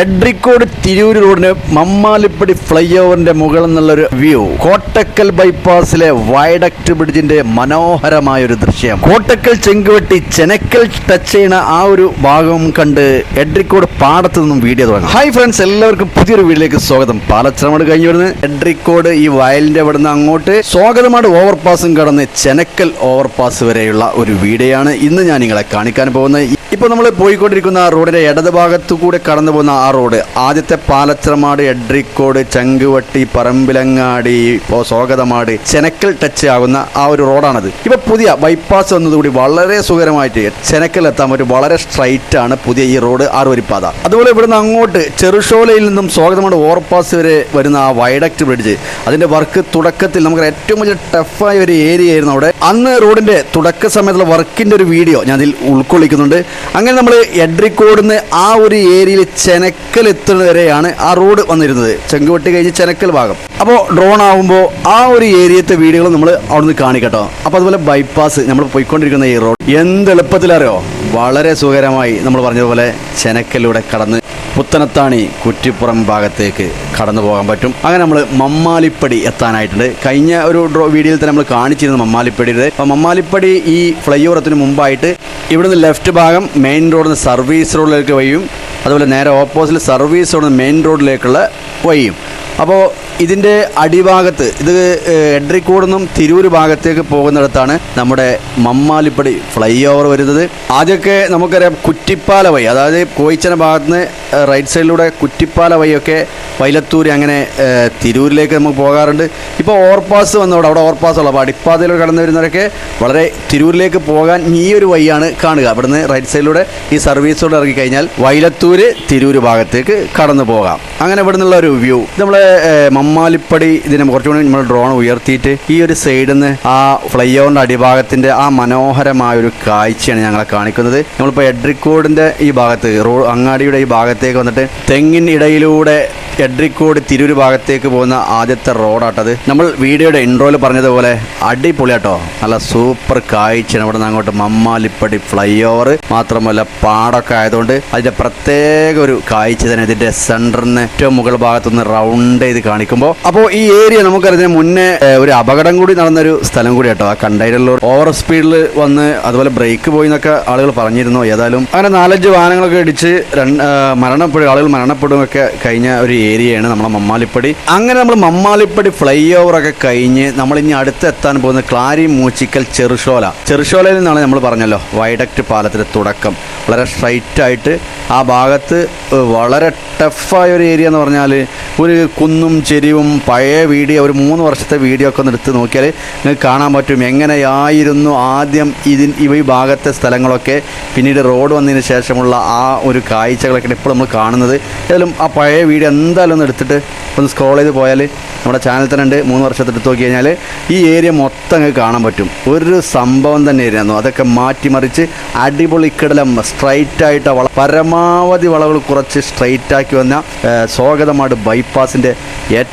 എഡ്രിക്കോട് തിരൂർ റോഡിന് മമ്മാലിപ്പടി ഫ്ലൈ ഓവറിന്റെ മുകളിൽ നിന്നുള്ളൊരു വ്യൂ. കോട്ടക്കൽ ബൈപ്പാസിലെ വയഡക്ട് ബ്രിഡ്ജിന്റെ മനോഹരമായ ഒരു ദൃശ്യം. കോട്ടക്കൽ ചെങ്കുവെട്ടി ചെനക്കൽ ടച്ച് ചെയ്യുന്ന ആ ഒരു ഭാഗം കണ്ട് എഡ്രിക്കോട് പാടത്ത് നിന്നും വീഡിയോ തുടങ്ങാം. ഹായ് ഫ്രണ്ട്സ് എല്ലാവർക്കും പുതിയൊരു വീഡിയോയിലേക്ക് സ്വാഗതം. പാലച്ചിറമട് കഴിഞ്ഞു വരുന്നത് എഡ്രിക്കോട് ഈ വയലിന്റെ അവിടെ നിന്ന് അങ്ങോട്ട്. സ്വാഗതമാട് ഓവർപാസും കടന്ന് ചെനക്കൽ ഓവർപാസ് വരെയുള്ള ഒരു വീഡിയോ ആണ് ഇന്ന് ഞാൻ നിങ്ങളെ കാണിക്കാൻ പോകുന്നത്. ഇപ്പോൾ നമ്മൾ പോയിക്കൊണ്ടിരിക്കുന്ന റോഡിന്റെ ഇടത് ഭാഗത്തു കൂടെ കടന്നു പോകുന്ന ആ റോഡ് ആദ്യത്തെ പാലച്ചിറമാട് എഡ്രിക്കോട് ചങ്കുവട്ടി പറമ്പിലങ്ങാടി ഇപ്പോൾ സ്വാഗതമാട്. ചെനക്കൽ ടച്ച് ആകുന്ന ആ ഒരു റോഡാണത്. ഇപ്പൊ പുതിയ ബൈപ്പാസ് വന്നതുകൂടി വളരെ സുഖകരമായിട്ട് ചെനക്കൽ എത്താൻ പറ്റും വളരെ സ്ട്രൈറ്റ് ആണ് പുതിയ ഈ റോഡ് ആറുവരിപ്പാത. അതുപോലെ ഇവിടുന്ന് അങ്ങോട്ട് ചെറുഷോലയിൽ നിന്നും സ്വാഗതമാട് ഓവർപാസ് വരെ വരുന്ന ആ വൈഡക്ട് ബ്രിഡ്ജ് അതിന്റെ വർക്ക് തുടക്കത്തിൽ നമുക്ക് ഏറ്റവും വലിയ ടഫായ ഒരു ഏരിയ ആയിരുന്നു അവിടെ. അന്ന് റോഡിന്റെ തുടക്ക സമയത്തുള്ള വർക്കിന്റെ ഒരു വീഡിയോ ഞാൻ അതിൽ ഉൾക്കൊള്ളിക്കുന്നുണ്ട്. അങ്ങനെ നമ്മൾ എഡ്രിക്കോടുന്ന് ആ ഒരു ഏരിയയിൽ ചെനക്കൽ എത്തുന്നത് ആ റോഡ് വന്നിരുന്നത്. ചെങ്കുവെട്ടി കഴിഞ്ഞ് ചെനക്കൽ ഭാഗം. അപ്പോൾ ഡ്രോൺ ആകുമ്പോൾ ആ ഒരു ഏരിയത്തെ വീടുകൾ നമ്മൾ അവിടുന്ന് കാണിക്കട്ടോ. അപ്പോൾ അതുപോലെ ബൈപ്പാസ് നമ്മൾ പോയിക്കൊണ്ടിരിക്കുന്ന ഈ റോഡ് എന്ത് എളുപ്പത്തിലറിയോ വളരെ സുഖകരമായി നമ്മൾ പറഞ്ഞതുപോലെ ചെനക്കലിലൂടെ കടന്ന് പുത്തനത്താണി കുറ്റിപ്പുറം ഭാഗത്തേക്ക് കടന്നു പോകാൻ പറ്റും. അങ്ങനെ നമ്മൾ മമ്മാലിപ്പടി എത്താനായിട്ടുണ്ട്. കഴിഞ്ഞ ഒരു ഡ്രോ വീഡിയോയിൽ തന്നെ നമ്മൾ കാണിച്ചിരുന്നു മമ്മാലിപ്പടിയുടെ അപ്പോൾ മമ്മാലിപ്പടി ഈ ഫ്ലൈ ഓവറത്തിന് മുമ്പായിട്ട് ഇവിടുന്ന് ലെഫ്റ്റ് ഭാഗം മെയിൻ റോഡിൽ നിന്ന് സർവീസ് റോഡിലേക്ക് വഴിയും അതുപോലെ നേരെ ഓപ്പോസിറ്റ് സർവീസ് റോഡിൽ മെയിൻ റോഡിലേക്കുള്ള വഴിയും. അപ്പോൾ ഇതിന്റെ അടിഭാഗത്ത് ഇത് എഡ്രിക്കോട് നിന്നും തിരൂർ ഭാഗത്തേക്ക് പോകുന്നിടത്താണ് നമ്മുടെ മമ്മാലിപ്പടി ഫ്ലൈ ഓവർ വരുന്നത്. ആദ്യമൊക്കെ നമുക്കറിയാം കുറ്റിപ്പാല വഴി അതായത് കോയിച്ചന ഭാഗത്ത് നിന്ന് റൈറ്റ് സൈഡിലൂടെ കുറ്റിപ്പാല വഴിയൊക്കെ വൈലത്തൂര് അങ്ങനെ തിരൂരിലേക്ക് നമുക്ക് പോകാറുണ്ട്. ഇപ്പോൾ ഓവർപാസ് വന്നവിടെ അവിടെ ഓവർപാസ് ഉള്ള അപ്പോൾ അടിപ്പാതയിലൂടെ കടന്നു വരുന്നവരൊക്കെ വളരെ തിരൂരിലേക്ക് പോകാൻ ഈ ഒരു വഴിയാണ് കാണുക. അവിടുന്ന് റൈറ്റ് സൈഡിലൂടെ ഈ സർവീസിലൂടെ ഇറങ്ങി കഴിഞ്ഞാൽ വൈലത്തൂര് തിരൂർ ഭാഗത്തേക്ക് കടന്നു പോകാം. അങ്ങനെ ഇവിടെ നിന്നുള്ള ഒരു വ്യൂ നമ്മൾ മമ്മാലിപ്പടി ഇതിനെ കുറച്ചുകൂടി നമ്മൾ ഡ്രോൺ ഉയർത്തിയിട്ട് ഈ ഒരു സൈഡിൽ നിന്ന് ആ ഫ്ലൈ ഓവറിന്റെ അടിഭാഗത്തിന്റെ ആ മനോഹരമായ ഒരു കാഴ്ചയാണ് ഞങ്ങളെ കാണിക്കുന്നത്. നമ്മളിപ്പോൾ എഡ്രിക്കോഡിന്റെ ഈ ഭാഗത്ത് റോ അങ്ങാടിയുടെ ഈ ഭാഗത്തേക്ക് വന്നിട്ട് തെങ്ങിൻ ഇടയിലൂടെ എഡ്രിക്കോട് തിരൂർ ഭാഗത്തേക്ക് പോകുന്ന ആദ്യത്തെ റോഡാട്ടത്. നമ്മൾ വീഡിയോയുടെ ഇൻട്രോയിൽ പറഞ്ഞതുപോലെ അടിപൊളിയാട്ടോ. നല്ല സൂപ്പർ കാഴ്ചയാണ് ഇവിടെ നിന്ന് അങ്ങോട്ട് മമ്മാലിപ്പടി ഫ്ലൈ ഓവർ മാത്രമല്ല പാടൊക്കെ ആയതുകൊണ്ട് അതിന്റെ പ്രത്യേക ഒരു കാഴ്ച തന്നെ ഇതിന്റെ സെന്ററിന് ഏറ്റവും മുകൾ ഭാഗത്തുനിന്ന് റൗണ്ട് ചെയ്ത് കാണിക്കുമ്പോൾ അപ്പോൾ ഈ ഏരിയ നമുക്കറിയാം മുന്നേ ഒരു അപകടം കൂടി നടന്നൊരു സ്ഥലം കൂടി കേട്ടോ. ആ കണ്ടെയ്നർ ലോഡ് ഓവർ സ്പീഡിൽ വന്ന് അതുപോലെ ബ്രേക്ക് പോയി എന്നൊക്കെ ആളുകൾ പറഞ്ഞിരുന്നു. ഏതായാലും അങ്ങനെ നാലഞ്ച് വാഹനങ്ങളൊക്കെ ഇടിച്ച് മരണപ്പെടും ആളുകൾ മരണപ്പെടുമൊക്കെ കഴിഞ്ഞ ഒരു ഏരിയയാണ് നമ്മളെ മമ്മാലിപ്പടി അങ്ങനെ നമ്മൾ മമ്മാലിപ്പടി ഫ്ലൈ ഓവർ ഒക്കെ കഴിഞ്ഞ് നമ്മൾ ഇനി അടുത്ത് എത്താൻ പോകുന്ന ക്ലാരി മൂച്ചിക്കൽ ചെറുഷോല ചെറുഷോലയിൽ നിന്നാണ് നമ്മൾ പറഞ്ഞല്ലോ വൈഡക്റ്റ് പാലത്തിന്റെ തുടക്കം. വളരെ സ്ട്രൈറ്റ് ആയിട്ട് ആ ഭാഗത്ത് വളരെ ടഫായ ഒരു ഏരിയ എന്ന് പറഞ്ഞാൽ ഒരു കുന്നും ചെരിവും പഴയ വീഡിയോ ഒരു മൂന്ന് വർഷത്തെ വീഡിയോ ഒക്കെ ഒന്ന് എടുത്ത് നോക്കിയാൽ നിങ്ങൾക്ക് കാണാൻ പറ്റും എങ്ങനെയായിരുന്നു ആദ്യം ഇതിൻ ഇവ ഈ ഭാഗത്തെ സ്ഥലങ്ങളൊക്കെ പിന്നീട് റോഡ് വന്നതിന് ശേഷമുള്ള ആ ഒരു കാഴ്ചകളൊക്കെ ഇപ്പോൾ നമ്മൾ കാണുന്നത്. ഏതായാലും ആ പഴയ വീഡിയോ എന്തായാലും ഒന്ന് എടുത്തിട്ട് ഒന്ന് സ്ക്രോൾ ചെയ്ത് പോയാൽ നമ്മുടെ ചാനൽ തന്നെ ഉണ്ട്. മൂന്ന് വർഷത്തെ എടുത്ത് നോക്കി കഴിഞ്ഞാൽ ഈ ഏരിയ മൊത്തം അങ്ങ് കാണാൻ പറ്റും. ഒരു സംഭവം തന്നെ ആയിരുന്നു. അതൊക്കെ മാറ്റിമറിച്ച് അടിപൊളി കിടലം സ്ട്രൈറ്റായിട്ട് വള പരമാവധി വളവുകൾ കുറച്ച് സ്ട്രൈറ്റാക്കി വന്ന സ്വാഗതമാട് ബൈപ്പാസിന്റെ ഏറ്റവും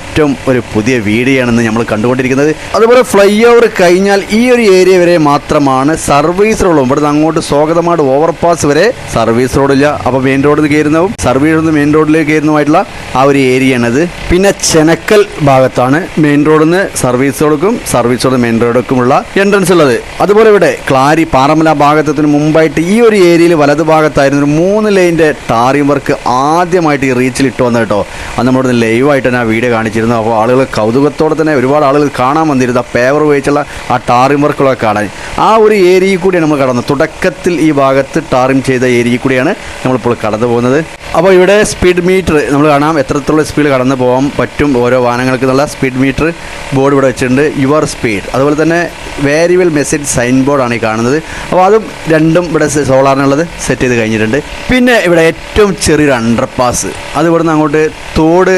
ഒരു പുതിയ വീഡിയോയാണെന്ന് നമ്മൾ കണ്ടുകൊണ്ടിരിക്കുന്നത്. അതുപോലെ ഫ്ലൈ ഓവർ കഴിഞ്ഞാൽ ഈ ഒരു ഏരിയ വരെ മാത്രമാണ് സർവീസ് റോഡും ഇവിടുന്ന് അങ്ങോട്ട് സ്വാഗതമാട് ഓവർപാസ് വരെ സർവീസ് റോഡില്ല അപ്പോൾ മെയിൻ റോഡിൽ കയറുന്നതും സർവീസ് നിന്ന് മെയിൻ റോഡിലേക്ക് കയറുന്നതുമായിട്ടുള്ള ആ ഒരു ഏരിയ ആണത്. പിന്നെ ചെനക്കൽ ഭാഗത്താണ് മെയിൻ റോഡിൽ നിന്ന് സർവീസ് റോഡുക്കും സർവീസ് റോഡ് മെയിൻ റോഡുക്കുമുള്ള എൻട്രൻസ് ഉള്ളത്. അതുപോലെ ഇവിടെ ക്ലാരി പാറമല ഭാഗത്തിന് മുമ്പായിട്ട് ഈ ഒരു ഏരിയയിൽ വലതു ഭാഗത്തായിരുന്നു ഒരു മൂന്ന് ലൈന്റെ ടാറിംഗ് വർക്ക് ആദ്യമായിട്ട് ഈ റീച്ചിൽ ഇട്ട് വന്നത് കേട്ടോ. അത് നമ്മളിവിടെ ലൈവായിട്ട് തന്നെ ആ വീഡിയോ കാണിച്ചിരുന്നു. അപ്പോൾ ആളുകൾ കൗതുകത്തോടെ തന്നെ ഒരുപാട് ആളുകൾ കാണാൻ വന്നിരുന്നു. ആ പേവർ ഉപയോഗിച്ചുള്ള ആ ടാറിം വർക്കുകളൊക്കെ കാണാൻ. ആ ഒരു ഏരിയയിൽ കൂടിയാണ് നമ്മൾ കടന്നത്. തുടക്കത്തിൽ ഈ ഭാഗത്ത് ടാറിം ചെയ്ത ഏരിയയിൽ കൂടിയാണ് നമ്മളിപ്പോൾ കടന്നു പോകുന്നത് അപ്പോൾ ഇവിടെ സ്പീഡ് മീറ്റർ നമ്മൾ കാണാം. എത്രത്തോളം സ്പീഡ് കടന്നു പോകാൻ പറ്റും ഓരോ വാഹനങ്ങൾക്ക് എന്നുള്ള സ്പീഡ് മീറ്റർ ബോർഡ് ഇവിടെ വെച്ചിട്ടുണ്ട്. യുവർ സ്പീഡ് അതുപോലെ തന്നെ വേരിയബിൾ മെസ്സേജ് സൈൻ ബോർഡാണ് ഈ കാണുന്നത്. അപ്പോൾ അതും രണ്ടും ഇവിടെ സോളാറിനുള്ളത് സെറ്റ് ചെയ്ത് കഴിഞ്ഞിട്ടുണ്ട്. പിന്നെ ഇവിടെ ഏറ്റവും ചെറിയൊരു അണ്ടർപാസ് അത് ഇവിടുന്ന് അങ്ങോട്ട് തോട്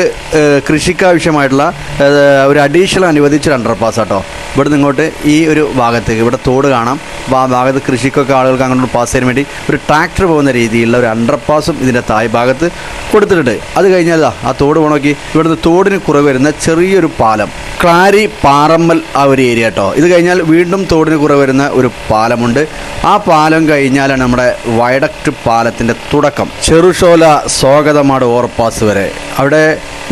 കൃഷിക്കാവശ്യമായിട്ടുള്ള ഒരു അഡീഷണൽ അനുവദിച്ചൊരു അണ്ടർപാസ് കേട്ടോ ഇവിടുന്ന് ഇങ്ങോട്ട് ഈ ഒരു ഭാഗത്തേക്ക് ഇവിടെ തോട് കാണാം. ആ ഭാഗത്ത് കൃഷിക്കൊക്കെ ആളുകൾക്ക് അങ്ങോട്ട് പാസ് ചെയ്യാൻ വേണ്ടി ഒരു ട്രാക്ടർ പോകുന്ന രീതിയിലുള്ള ഒരു അണ്ടർപാസും ഇതിന്റെ തായ് ഭാഗത്ത് കൊടുത്തിട്ടുണ്ട്. അത് കഴിഞ്ഞാൽ ആ തോട് പോണോക്കി. ഇവിടുന്ന് തോടിന് കുറവ് വരുന്ന ചെറിയൊരു പാലം. ക്ലാരി പാറമ്മൽ ആ ഒരു ഏരിയ കേട്ടോ. ഇത് കഴിഞ്ഞാൽ വീണ്ടും തോടിന് കുറെ വരുന്ന ഒരു പാലമുണ്ട്. ആ പാലം കഴിഞ്ഞാലാണ് നമ്മുടെ വയഡക്ട് പാലത്തിന്റെ തുടക്കം. ചെറുഷോല സ്വാഗതമാട് ഓവർപാസ് വരെ. അവിടെ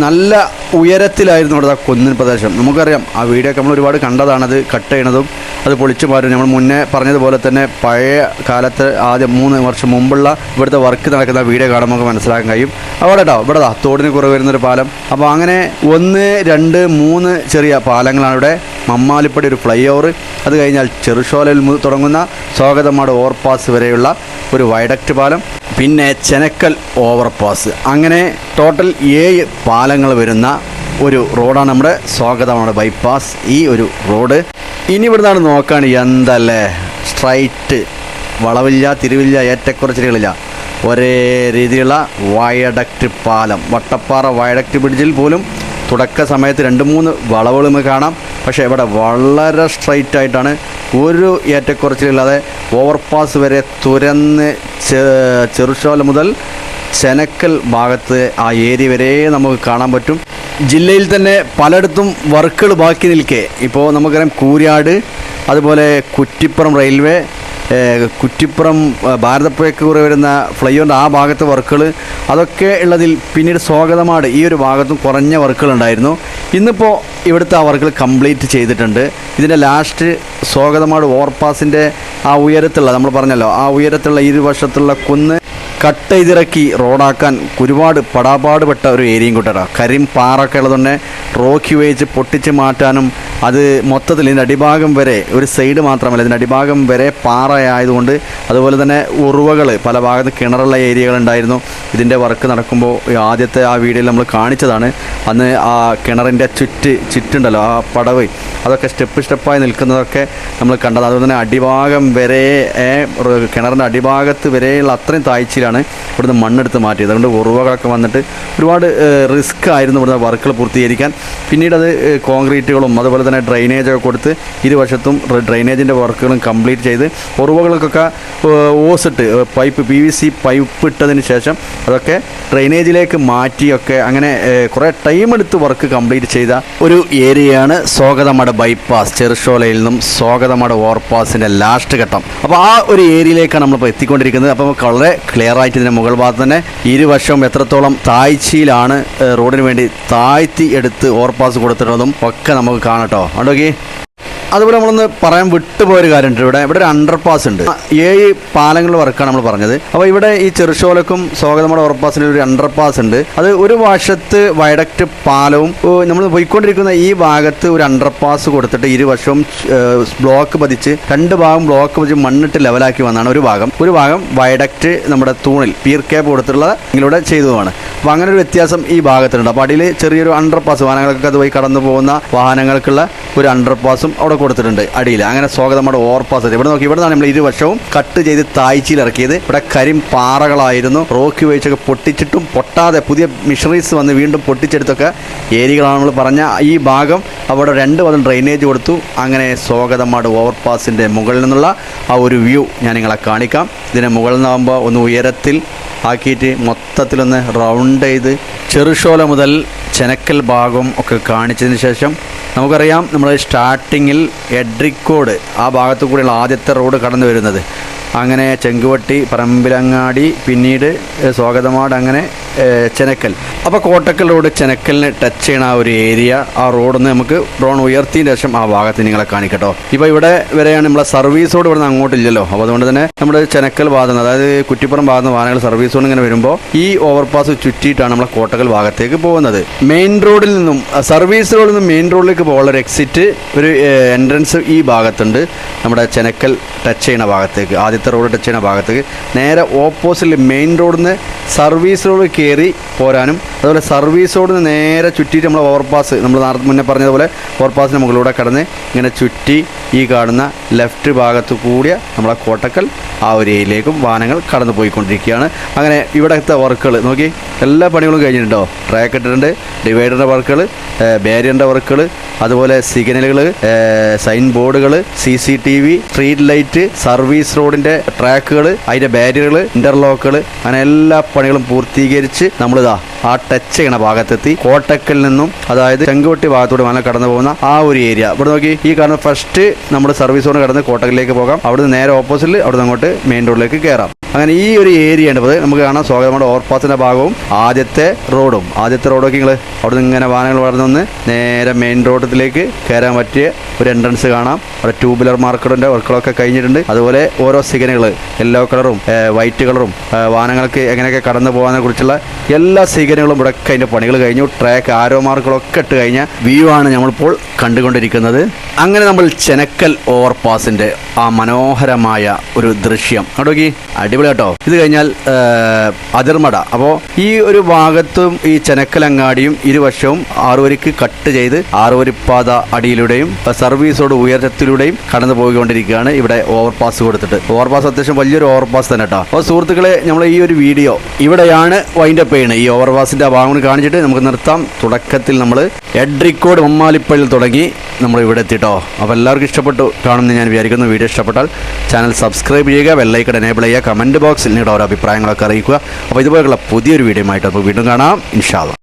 നല്ല ഉയരത്തിലായിരുന്നു അവിടെ ആ കുന്നിൻ പ്രദേശം. നമുക്കറിയാം ആ വീഡിയോ നമ്മൾ ഒരുപാട് കണ്ടതാണത് കട്ട് ചെയ്യണതും അത് പൊളിച്ചു മാറ്റും നമ്മൾ മുന്നേ പറഞ്ഞതുപോലെ തന്നെ പഴയ കാലത്ത് ആദ്യം മൂന്ന് വർഷം മുമ്പുള്ള ഇവിടുത്തെ വർക്ക് നടക്കുന്ന വീഡിയോ കാണുമ്പോൾ നമുക്ക് മനസ്സിലാക്കാൻ കഴിയും. അവിടെ കേട്ടോ ഇവിടെ തോടിന് കുറവ് വരുന്നൊരു പാലം. അപ്പോൾ അങ്ങനെ ഒന്ന് രണ്ട് മൂന്ന് ചെറിയ പാലങ്ങളാണ് ഇവിടെ. മമ്മാലിപ്പടി ഒരു ഫ്ലൈ ഓവർ അത് കഴിഞ്ഞാൽ ചെറുഷോലയിൽ മു- തുടങ്ങുന്ന സ്വാഗതമാട് ഓവർപാസ് വരെയുള്ള ഒരു വയഡക്റ്റ് പാലം. പിന്നെ ചെനക്കൽ ഓവർപാസ് അങ്ങനെ ടോട്ടൽ ഏഴ് പാലങ്ങൾ വരുന്ന ഒരു റോഡാണ് നമ്മുടെ സ്വാഗതമാണ് ബൈപ്പാസ് ഈ ഒരു റോഡ് ഇനി ഇവിടുന്നാണ് നോക്കുകയാണ് എന്തല്ലേ? സ്ട്രൈറ്റ് വളവില്ല തിരിവില്ല ഏറ്റക്കുറച്ചിലുകളില്ല. ഒരേ രീതിയിലുള്ള വയഡക്റ്റ് പാലം. വട്ടപ്പാറ വയഡക്റ്റ് ബ്രിഡ്ജിൽ പോലും തുടക്ക സമയത്ത് രണ്ട് മൂന്ന് വളവുകളും കാണാം. പക്ഷേ ഇവിടെ വളരെ സ്ട്രൈറ്റ് ആയിട്ടാണ് ഒരു ഏറ്റക്കുറച്ചിലില്ലാതെ ഓവർപാസ് വരെ തുരന്ന് ചെറുശോല മുതൽ ചെനക്കൽ ഭാഗത്ത് ആ ഏരിയ വരെ നമുക്ക് കാണാൻ പറ്റും. ജില്ലയിൽ തന്നെ പലയിടത്തും വർക്കുകൾ ബാക്കി നിൽക്കേ. ഇപ്പോൾ നമുക്കറിയാം കൂരാട് അതുപോലെ കുറ്റിപ്പുറം റെയിൽവേ കുറ്റിപ്പുറം ഭാരതപ്പുഴയ്ക്ക് കുറെ വരുന്ന ഫ്ലൈ ഓവറിന്റെ ആ ഭാഗത്തെ വർക്കുകൾ അതൊക്കെ ഉള്ളതിൽ പിന്നീട് സ്വാഗതമാട് ഈ ഒരു ഭാഗത്തും കുറഞ്ഞ വർക്കുകൾ ഉണ്ടായിരുന്നു. ഇന്നിപ്പോൾ ഇവിടുത്തെ ആ വർക്കുകൾ കംപ്ലീറ്റ് ചെയ്തിട്ടുണ്ട്. ഇതിന്റെ ലാസ്റ്റ് സ്വാഗതമാട് ഓവർപാസിന്റെ ആ ഉയരത്തുള്ള നമ്മൾ പറഞ്ഞല്ലോ ആ ഉയരത്തുള്ള ഇരുവശത്തുള്ള കുന്ന് കട്ട് ചെയ്തിറക്കി റോഡാക്കാൻ ഒരുപാട് പടാപാട് പെട്ട ഒരു ഏരിയയും കൂട്ടടാ കരിം പാറൊക്കെ ഉള്ളതുകൊണ്ട് റോക്കി ഉപയോഗിച്ച് പൊട്ടിച്ച് മാറ്റാനും അത് മൊത്തത്തിൽ ഇതിന്റെ അടിഭാഗം വരെ ഒരു സൈഡ് മാത്രമല്ല ഇതിന്റെ അടിഭാഗം വരെ പാറയായതുകൊണ്ട് അതുപോലെ തന്നെ ഉറവകൾ പല ഭാഗത്ത് കിണറുള്ള ഏരിയകളുണ്ടായിരുന്നു ഇതിന്റെ വർക്ക് നടക്കുമ്പോൾ ആദ്യത്തെ ആ വീഡിയോയിൽ നമ്മൾ കാണിച്ചതാണ്. അന്ന് ആ കിണറിന്റെ ചുറ്റ് ചുറ്റുണ്ടല്ലോ ആ പടവ് അതൊക്കെ സ്റ്റെപ്പ് സ്റ്റെപ്പായി നിൽക്കുന്നതൊക്കെ നമ്മൾ കണ്ടത്. അതുപോലെ തന്നെ അടിഭാഗം വരെ കിണറിന്റെ അടിഭാഗത്ത് വരെയുള്ള അത്രയും താഴ്ചയിലാണ് ഇവിടുന്ന് മണ്ണെടുത്ത് മാറ്റിയത്. അതുകൊണ്ട് ഉറവകളൊക്കെ വന്നിട്ട് ഒരുപാട് റിസ്ക് ആയിരുന്നു ഇവിടുന്ന് വർക്കുകൾ പൂർത്തീകരിക്കാൻ. പിന്നീട് അത് കോൺക്രീറ്റുകളും അതുപോലെ തന്നെ ഡ്രൈനേജൊക്കെ കൊടുത്ത് ഇരുവശത്തും ഡ്രൈനേജിന്റെ വർക്കുകളും കംപ്ലീറ്റ് ചെയ്ത് ഉറവുകൾക്കൊക്കെ ഓസിട്ട് pipe P V C pipe ഇട്ടതിന് ശേഷം അതൊക്കെ ഡ്രൈനേജിലേക്ക് മാറ്റിയൊക്കെ അങ്ങനെ കുറേ ടൈം എടുത്ത് വർക്ക് കംപ്ലീറ്റ് ചെയ്ത ഒരു ഏരിയയാണ് സ്വാഗതമട ബൈപ്പാസ് ചെറുഷോലയിൽ നിന്നും സ്വാഗതമട ഓവർപാസിന്റെ ലാസ്റ്റ് ഘട്ടം. അപ്പോൾ ആ ഒരു ഏരിയയിലേക്കാണ് നമ്മളിപ്പോൾ എത്തിക്കൊണ്ടിരിക്കുന്നത്. അപ്പോൾ വളരെ ക്ലിയർ ആയിട്ട് ഇതിന്റെ മുകൾ ഭാഗത്ത് തന്നെ ഇരുവശവും എത്രത്തോളം താഴ്ചയിലാണ് റോഡിന് വേണ്ടി താഴ്ത്തി എടുത്ത് ഓവർപാസ് കൊടുത്തിട്ടുള്ളതും ഒക്കെ നമുക്ക് കാണട്ടോ. അതുകൊണ്ടൊക്കെ അതുപോലെ നമ്മളൊന്ന് പറയാൻ വിട്ടുപോയൊരു കാര്യമുണ്ട്. ഇവിടെ ഇവിടെ ഒരു അണ്ടർ പാസ് ഉണ്ട്. ഏഴ് പാലങ്ങൾ വർക്കാണ് നമ്മൾ പറഞ്ഞത്. അപ്പോൾ ഇവിടെ ഈ ചെറുശോലക്കും സ്വാഗതമോടെ ഓവർപാസിന് ഒരു അണ്ടർ പാസ് ഉണ്ട്. അത് ഒരു വശത്ത് വയഡക്റ്റ് പാലവും നമ്മൾ പോയിക്കൊണ്ടിരിക്കുന്ന ഈ ഭാഗത്ത് ഒരു അണ്ടർ പാസ് കൊടുത്തിട്ട് ഇരുവശവും ബ്ലോക്ക് പതിച്ച് രണ്ട് ഭാഗം ബ്ലോക്ക് പതിച്ച് മണ്ണിട്ട് ലെവലാക്കി വന്നാണ് ഒരു ഭാഗം. ഒരു ഭാഗം വയഡക്റ്റ് നമ്മുടെ തൂണിൽ പീർ ക്യാപ്പ് കൊടുത്തിട്ടുള്ള ഇതിലൂടെ ചെയ്തതുമാണ്. അപ്പോൾ അങ്ങനെ ഒരു വ്യത്യാസം ഈ ഭാഗത്തുണ്ട് അപ്പോൾ അടിയിൽ ചെറിയൊരു അണ്ടർ പാസ് വാഹനങ്ങൾക്ക് പോയി കടന്നു പോകുന്ന വാഹനങ്ങൾക്കുള്ള ഒരു അണ്ടർ പാസും അവിടെ കൊടുത്തിട്ടുണ്ട് അടിയിൽ. അങ്ങനെ സ്വാഗതം നമ്മുടെ ഓവർപാസ്. ഇവിടെ നോക്കി ഇവിടെ നമ്മൾ ഇരുവശവും കട്ട് ചെയ്ത് തായ്ച്ചിയിൽ ഇറക്കിയത്. ഇവിടെ കരിം പാറകളായിരുന്നു. റോക്കി ഉപയോഗിച്ചൊക്കെ പൊട്ടിച്ചിട്ടും പൊട്ടാതെ പുതിയ മിഷറീസ് വന്ന് വീണ്ടും പൊട്ടിച്ചെടുത്തൊക്കെ ഏരിയകളാണ് നമ്മൾ പറഞ്ഞ ഈ ഭാഗം. അവിടെ രണ്ട് പദം ഡ്രെയിനേജ് കൊടുത്തു. അങ്ങനെ സ്വാഗതമാട് ഓവർപാസിന്റെ മുകളിൽ നിന്നുള്ള ആ ഒരു വ്യൂ ഞാൻ നിങ്ങളെ കാണിക്കാം. ഇതിന് മുകളിൽ നിന്നാകുമ്പോൾ ഒന്ന് ഉയരത്തിൽ ആക്കിയിട്ട് മൊത്തത്തിലൊന്ന് റൗണ്ട് ചെയ്ത് ചെറുശോല മുതൽ ചെനക്കൽ ഭാഗം ഒക്കെ കാണിച്ചതിന് ശേഷം നമുക്കറിയാം നമ്മൾ സ്റ്റാർട്ടിങ്ങിൽ എഡ്രിക്കോട് ആ ഭാഗത്തു കൂടെയുള്ള ആദ്യത്തെ റോഡ് കടന്നു വരുന്നത് അങ്ങനെ ചെങ്കുവട്ടി പറമ്പിലങ്ങാടി പിന്നീട് സ്വാഗതമാട് അങ്ങനെ ചെനക്കൽ. അപ്പോൾ കോട്ടക്കൽ റോഡ് ചെനക്കലിന് ടച്ച് ചെയ്യണ ആ ഒരു ഏരിയ ആ റോഡിൽ നമുക്ക് ഡ്രോൺ ഉയർത്തിയതിന് ശേഷം ആ ഭാഗത്ത് നിങ്ങളെ കാണിക്കട്ടോ. ഇപ്പോൾ ഇവിടെ വരെയാണ് നമ്മളെ സർവീസ് റോഡ് ഇവിടെ നിന്ന് അങ്ങോട്ടില്ലല്ലോ അപ്പോൾ അതുകൊണ്ട് തന്നെ നമ്മുടെ ചെനക്കൽ ഭാഗത്ത് അതായത് കുറ്റിപ്പുറം ഭാഗത്ത് വാഹനങ്ങൾ സർവീസ് റോഡ് ഇങ്ങനെ വരുമ്പോൾ ഈ ഓവർപാസ് ചുറ്റിയിട്ടാണ് നമ്മളെ കോട്ടക്കൽ ഭാഗത്തേക്ക് പോകുന്നത്. മെയിൻ റോഡിൽ നിന്നും സർവീസ് റോഡിൽ നിന്നും മെയിൻ റോഡിലേക്ക് പോകാനുള്ള ഒരു എക്സിറ്റ് ഒരു എൻട്രൻസ് ഈ ഭാഗത്തുണ്ട്. നമ്മുടെ ചെനക്കൽ ടച്ച് ചെയ്യുന്ന ഭാഗത്തേക്ക്. ആദ്യത്തെ റോഡ് ടച്ച് ചെയ്യുന്ന ഭാഗത്തേക്ക്. നേരെ ഓപ്പോസിറ്റിൽ മെയിൻ റോഡിൽ നിന്ന് സർവീസ് റോഡ് കയറി പോരാനും അതുപോലെ സർവീസ് റോഡിൽ നിന്ന് നേരെ ചുറ്റിയിട്ട് നമ്മൾ ഓവർപാസ് നമ്മൾ നേരത്തെ മുന്നേ പറഞ്ഞതുപോലെ ഓവർപാസിന് മുകളിലൂടെ കടന്ന് ഇങ്ങനെ ചുറ്റി ഈ കാണുന്ന ലെഫ്റ്റ് ഭാഗത്ത് കൂടിയ നമ്മളെ കോട്ടക്കൽ ആ ഒരു ഏരിയയിലേക്കും വാഹനങ്ങൾ കടന്നു പോയിക്കൊണ്ടിരിക്കുകയാണ്. അങ്ങനെ ഇവിടത്തെ വർക്കുകൾ നോക്കി എല്ലാ പണികളും കഴിഞ്ഞിട്ടുണ്ടോ? ട്രാക്ക് ഇട്ടിട്ടുണ്ട് ഡിവൈഡറിന്റെ വർക്കുകൾ ബാരിയറിന്റെ വർക്കുകൾ അതുപോലെ സിഗ്നലുകൾ സൈൻ ബോർഡുകൾ C C T V street light service റോഡിന്റെ ട്രാക്കുകൾ അതിന്റെ ബാരിയറുകൾ ഇന്റർലോക്കുകൾ അങ്ങനെ എല്ലാ പണികളും പൂർത്തീകരിച്ച് നമ്മളിതാ ആ ടച്ച് ചെയ്യണ ഭാഗത്തെത്തി കോട്ടക്കൽ നിന്നും അതായത് ചെങ്കുവട്ടി ഭാഗത്തൂടെ മല കടന്നു പോകുന്ന ആ ഒരു ഏരിയ ഇവിടെ നോക്കി ഈ കാരണം ഫസ്റ്റ് നമ്മുടെ സർവീസ് കടന്ന് കോട്ടക്കലിലേക്ക് പോകാം. അവിടുന്ന് നേരെ ഓപ്പോസിറ്റിൽ അവിടുന്ന് അങ്ങോട്ട് മെയിൻ റോഡിലേക്ക് കയറാം അങ്ങനെ ഈ ഒരു ഏരിയ ഉണ്ട്. നമുക്ക് കാണാം. സ്വാഗതം. ഓവർപാസിന്റെ ഭാഗവും ആദ്യത്തെ റോഡും. ആദ്യത്തെ റോഡൊക്കെ നിങ്ങൾ അവിടെ നിന്ന് ഇങ്ങനെ വാഹനങ്ങൾ വളർന്നു വന്ന് നേരെ മെയിൻ റോഡിലേക്ക് കയറാൻ പറ്റിയ ഒരു എൻട്രൻസ് കാണാം. അവിടെ ട്യൂബുലർ മാർക്കറ്റിന്റെ വർക്കുകളൊക്കെ കഴിഞ്ഞിട്ടുണ്ട്. അതുപോലെ ഓരോ സിഗ്നലുകൾ യെല്ലോ കളറും വൈറ്റ് കളറും വാഹനങ്ങൾക്ക് എങ്ങനെയൊക്കെ കടന്നു പോകാനെ കുറിച്ചുള്ള എല്ലാ സിഗ്നലുകളും ഇവിടെ അതിന്റെ പണികൾ കഴിഞ്ഞു. ട്രാക്ക് ആരോ മാർക്കുകളൊക്കെ ഇട്ട് കഴിഞ്ഞ വ്യൂ ആണ് നമ്മളിപ്പോൾ കണ്ടുകൊണ്ടിരിക്കുന്നത്. അങ്ങനെ നമ്മൾ ചെനക്കൽ ഓവർപാസിന്റെ ആ മനോഹരമായ ഒരു ദൃശ്യം. അവിടെ നോക്കി. അടിപൊളി കേട്ടോ ഇത് കഴിഞ്ഞാൽ അതിർമട അപ്പോൾ ഈ ഒരു ഭാഗത്തും ഈ ചെനക്കലങ്ങാടിയും ഇരുവശവും ആറുവരിക്ക് കട്ട് ചെയ്ത് ആറുവരിപ്പാത അടിയിലൂടെയും സർവീസോട് ഉയരത്തിലൂടെയും കടന്നു പോയിക്കൊണ്ടിരിക്കുകയാണ് ഇവിടെ ഓവർപാസ് കൊടുത്തിട്ട്. ഓവർപാസ് അത്യാവശ്യം വലിയൊരു ഓവർപാസ് തന്നെ കേട്ടോ. അപ്പോൾ സുഹൃത്തുക്കളെ നമ്മൾ ഈ ഒരു വീഡിയോ ഇവിടെയാണ് വൈൻഡ് അപ്പ് ചെയ്യുന്നത്. ഈ ഓവർപാസിന്റെ ആ ഭാഗം കാണിച്ചിട്ട് നമുക്ക് നിർത്താം. തുടക്കത്തിൽ നമ്മൾ എഡ്രിക്കോട് മമ്മാലിപ്പള്ളിൽ തുടങ്ങി നമ്മൾ ഇവിടെ എത്തിട്ടോ. അപ്പോൾ എല്ലാവർക്കും ഇഷ്ടപ്പെട്ടു കാണുമെന്ന് ഞാൻ വിചാരിക്കുന്നു. വീഡിയോ ഇഷ്ടപ്പെട്ടാൽ ചാനൽ സബ്സ്ക്രൈബ് ചെയ്യുക ബെല്ലൈക്കൺ എനേബിൾ ചെയ്യുക കമന്റ് ബോക്സിൽ നിങ്ങളുടെ ഓരോ അഭിപ്രായങ്ങളൊക്കെ അറിയിക്കുക. അപ്പോൾ ഇതുപോലെയുള്ള പുതിയൊരു വീഡിയോ ആയിട്ട് അപ്പോൾ വീണ്ടും കാണാം. ഇൻഷാല്ല